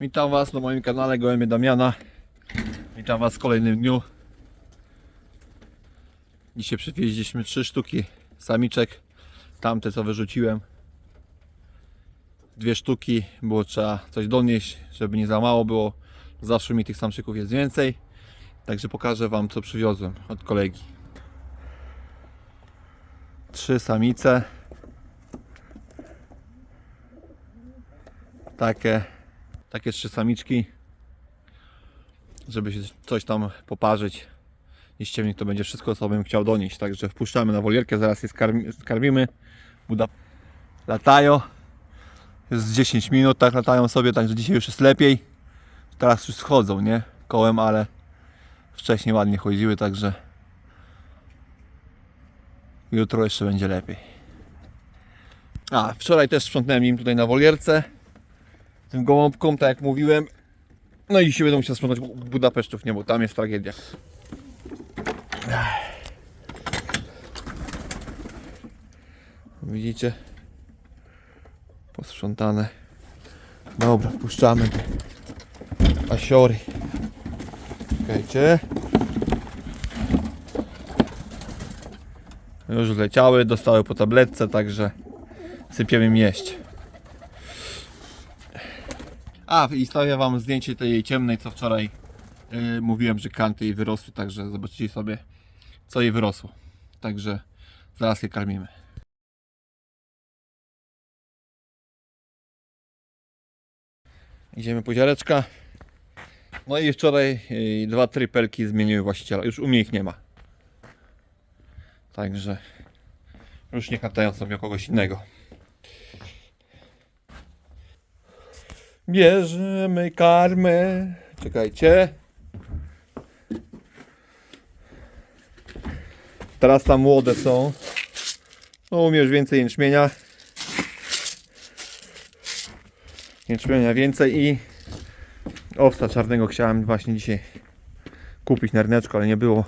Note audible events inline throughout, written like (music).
Witam Was na moim kanale Gołębie Damiana. Witam Was w kolejnym dniu. Dzisiaj przywieźliśmy trzy sztuki samiczek. Tamte co wyrzuciłem. Dwie sztuki, było trzeba coś donieść, żeby nie za mało było. Zawsze mi tych samczyków jest więcej. Także pokażę Wam co przywiozłem od kolegi. Trzy samice. Takie takie trzy samiczki, żeby się coś tam poparzyć. Jeśli mnie to będzie wszystko, co bym chciał donieść. Także wpuszczamy na wolierkę, zaraz je skarmi, skarmimy. Buda latają. Jest z 10 minut, tak latają sobie, także dzisiaj już jest lepiej. Teraz już schodzą, nie? Kołem, ale wcześniej ładnie chodziły, także jutro jeszcze będzie lepiej. A, wczoraj też sprzątnąłem im tutaj na wolierce tym gołąbkom, tak jak mówiłem. No i dzisiaj będę musiał sprzątać Bu- Budapesztów, nie, bo tam jest tragedia. Widzicie? Posprzątane. Dobra, puszczamy te asiory. Czekajcie. Już leciały, dostały po tabletce, także sypiemy im jeść. A, i stawię Wam zdjęcie tej ciemnej, co wczoraj yy, mówiłem, że kanty jej wyrosły, także zobaczycie sobie, co jej wyrosło. Także zaraz je karmimy. Idziemy po ziareczka. No i wczoraj yy, dwa trypelki zmieniły właściciela. Już u mnie ich nie ma. Także już nie kantają sobie kogoś innego. Bierzemy karmę. Czekajcie. Teraz tam młode są. No już więcej jęczmienia. Jęczmienia więcej i owca czarnego chciałem właśnie dzisiaj kupić na ryneczku, ale nie było.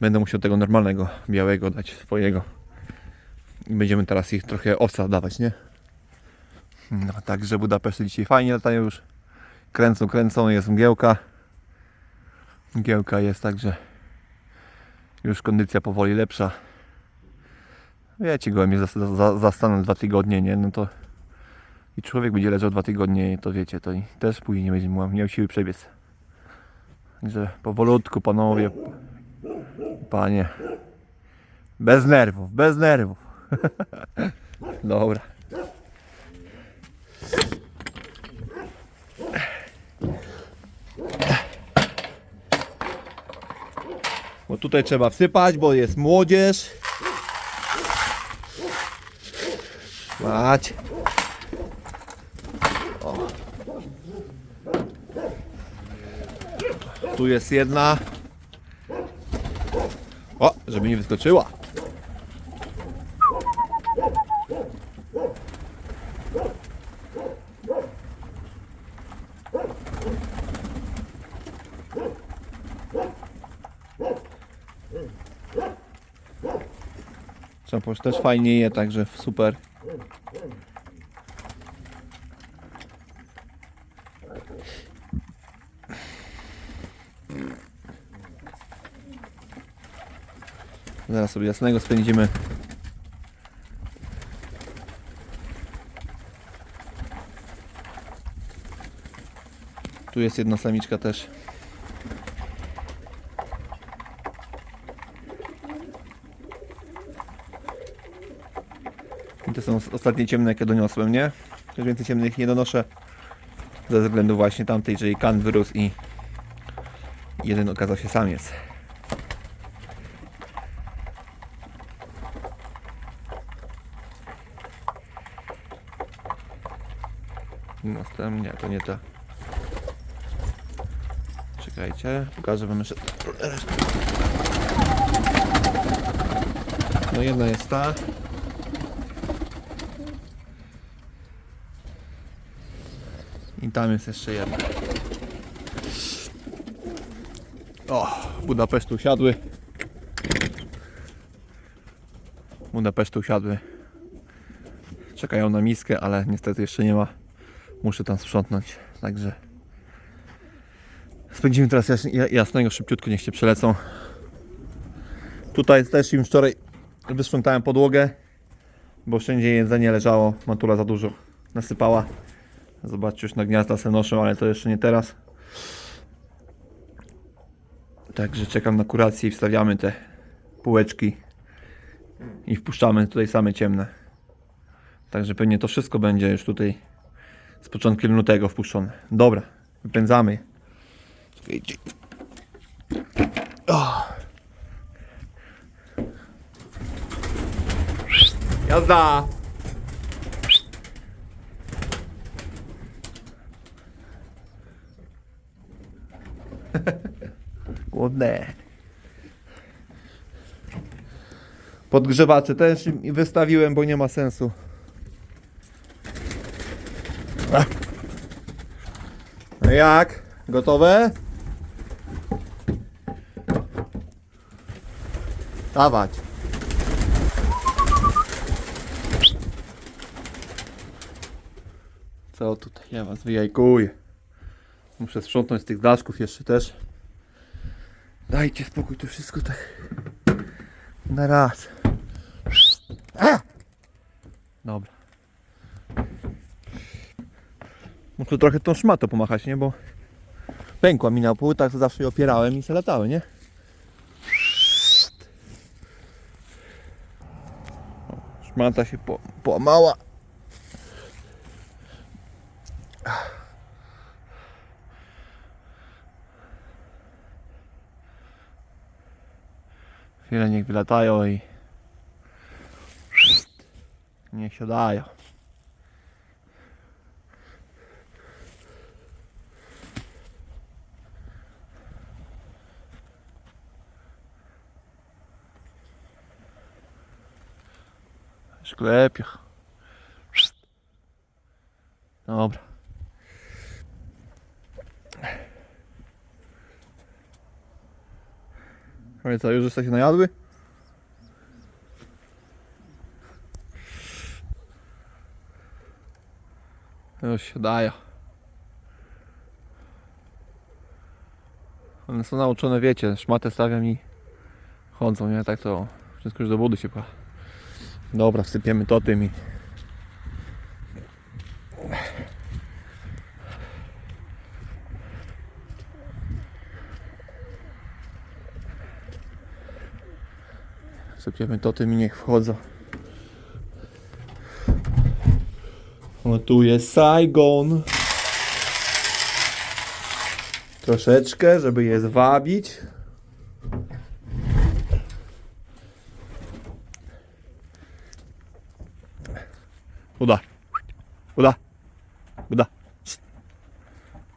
Będę musiał tego normalnego, białego dać swojego. I będziemy teraz ich trochę owca dawać, nie? No, także Budapeszty dzisiaj fajnie latają już. Kręcą, kręcą, jest mgiełka. Mgiełka jest także już kondycja powoli lepsza. Wiecie, gołębie zas- za- za- zastaną dwa tygodnie, nie? No to i człowiek będzie leżał dwa tygodnie, to wiecie, to i też później nie będzie miał, miał siły przebiec. Także powolutku, panowie, panie. Bez nerwów, bez nerwów. (laughs) Dobra. Bo tutaj trzeba wsypać, bo jest młodzież. Mać. O. Tu jest jedna. O, żeby nie wyskoczyła. Szamposz też fajnie je, także super. Zaraz sobie jasnego spędzimy. Tu jest jedna samiczka też. I to są ostatnie ciemne, jakie doniosłem, nie? Już więcej ciemnych nie donoszę. Ze względu właśnie tamtej, czyli kan wyrósł i jeden okazał się samiec. Następnie, nie, to nie ta. Czekajcie, pokażę wam jeszcze. No jedna jest ta. Tam jest jeszcze jedna. O, Budapesztu usiadły. Budapesztu usiadły. Czekają na miskę, ale niestety jeszcze nie ma. Muszę tam sprzątnąć. Także Spędzimy teraz jas- ja- jasnego, szybciutko, niech się przelecą. Tutaj też im wczoraj wysprzątałem podłogę, bo wszędzie jedzenie leżało, matula za dużo nasypała. Zobaczcie, już na gniazda se noszą, ale to jeszcze nie teraz. Także czekam na kurację i wstawiamy te półeczki i wpuszczamy tutaj same ciemne. Także pewnie to wszystko będzie już tutaj z początkiem lutego wpuszczone. Dobra, wypędzamy. O. Jazda! (laughs) Głodne. Podgrzewacze też wystawiłem, bo nie ma sensu. No jak? Gotowe? Dawać. Co tutaj? Ja was wyjajkuję. Muszę sprzątnąć z tych daszków jeszcze też. Dajcie spokój, to wszystko tak na raz. Dobra. Muszę trochę tą szmatą pomachać, nie? Bo pękła mi na pół, tak zawsze je opierałem i se latały, nie? Szmata się po, połamała. Chwilę niech wylatają i niech siadają. Szklepiach. Dobra. Ale co, już się najadły? Już się dają. One są nauczone, wiecie, szmatę stawiam i chodzą, nie? Tak to wszystko już do budy się pcha. Dobra, wsypiemy to tym i... Sypiemy to tym i niech wchodzą. O, tu jest Saigon. Troszeczkę, żeby je zwabić. Uda. Uda. Uda.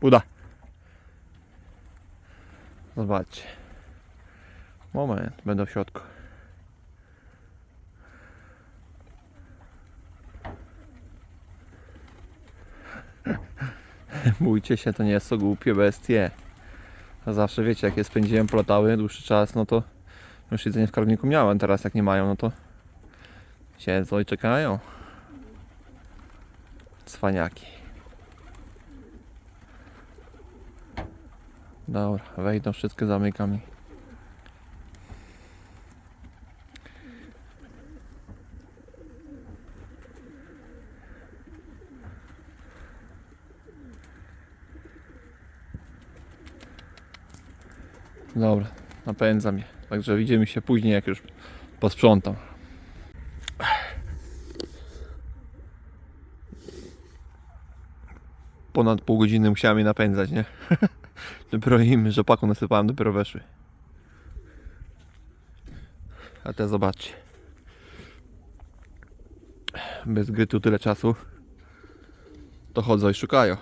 Uda. Zobaczcie. Moment, będę w środku. Bójcie się, to nie to głupie bestie. A zawsze wiecie, jak je spędziłem, platały dłuższy czas, no to już jedzenie w karmniku miałem, teraz jak nie mają, no to siedzą i czekają. Cwaniaki. Dobra, wejdą, wszystko zamykam Dobra, napędzam je. Także widzimy się później, jak już posprzątam. Ponad pół godziny musiałem je napędzać, nie? (laughs) dopiero im rzepaku nasypałem, dopiero weszły. A te zobaczcie. Bez grytu tyle czasu. To chodzą i szukają.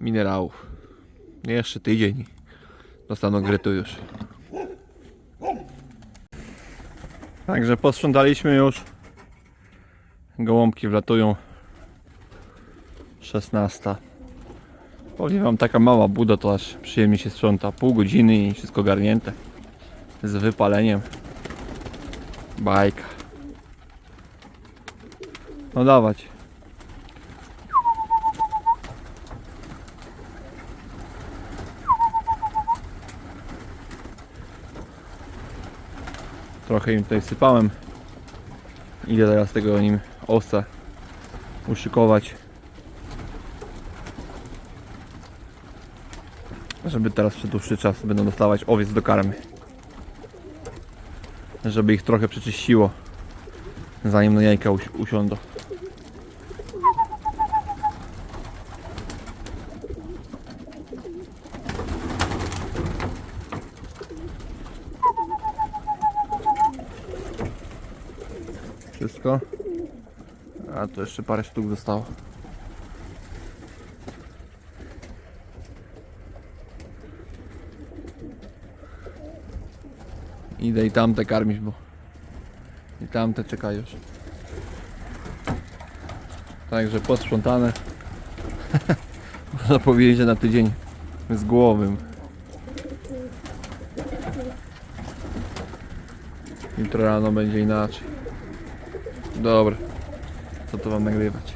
Minerałów. Jeszcze tydzień dostaną grytu już. Także posprzątaliśmy już. Gołąbki wlatują. 16. Powiem wam, taka mała buda to aż przyjemnie się sprząta. Pół godziny i wszystko garnięte. Z wypaleniem. Bajka. No dawać. Trochę im tutaj sypałem. Idę teraz tego nim owca uszykować. Żeby teraz przez dłuższy czas będą dostawać owiec do karmy. Żeby ich trochę przeczyściło. Zanim na jajka usi- usiądą. Wszystko. A tu jeszcze parę sztuk zostało. Idę i tamte karmić, bo i tamte czekają już. Także posprzątane. (laughs) Można powiedzieć, że na tydzień z głowym. Jutro rano będzie inaczej. Dobra. Co to wam nagrywać?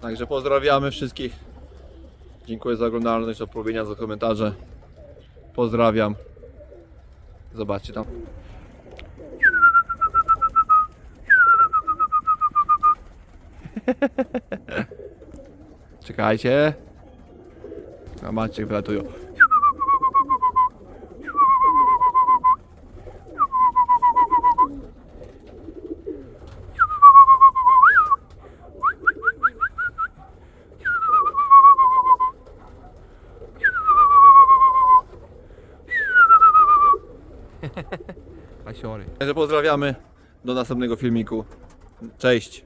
Także pozdrawiamy wszystkich. Dziękuję za oglądalność, za polubienia, za komentarze. Pozdrawiam. Zobaczcie tam. (laughs) Czekajcie. A Maciek wylatują. Kasiory. Także pozdrawiamy. Do następnego filmiku. Cześć.